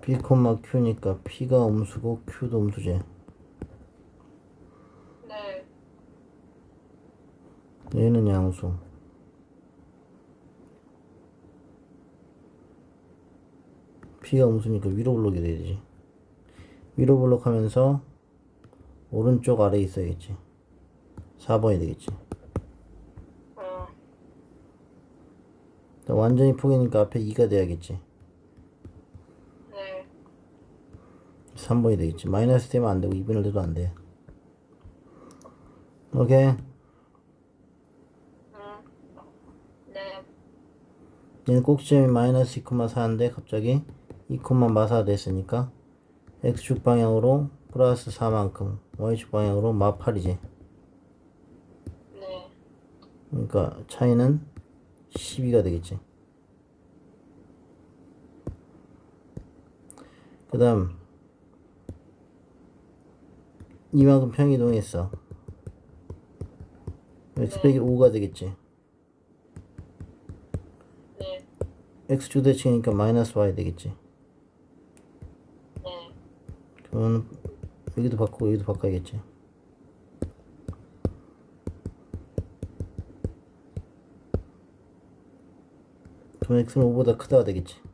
B, Q니까 P가 음수고 Q도 음수지. 네. 얘는 양수. P가 음수니까 위로 블록이 되지. 위로 블록 하면서 오른쪽 아래에 있어야겠지. 4번이 되겠지. 어. 완전히 포기니까 앞에 2가 돼야겠지. 네. 3번이 되겠지. 마이너스 되면 안 되고 2분의 1도 안 돼. 오케이. 음. 네. 얘는 꼭지점이 마이너스 2,4인데 갑자기 2,4 됐으니까 x축 방향으로 플러스 4만큼 y축 방향으로 마 8이지. 네. 그러니까 차이는 12가 되겠지. 그 다음 이만큼 평이동했어. x 빼기 5가 되겠지. 네. x축 대칭이니까 마이너스 y 되겠지. 네. 그러면 여기도 바꾸고 여기도 바꿔야겠지. 그럼 x는 5보다 크다가 되겠지.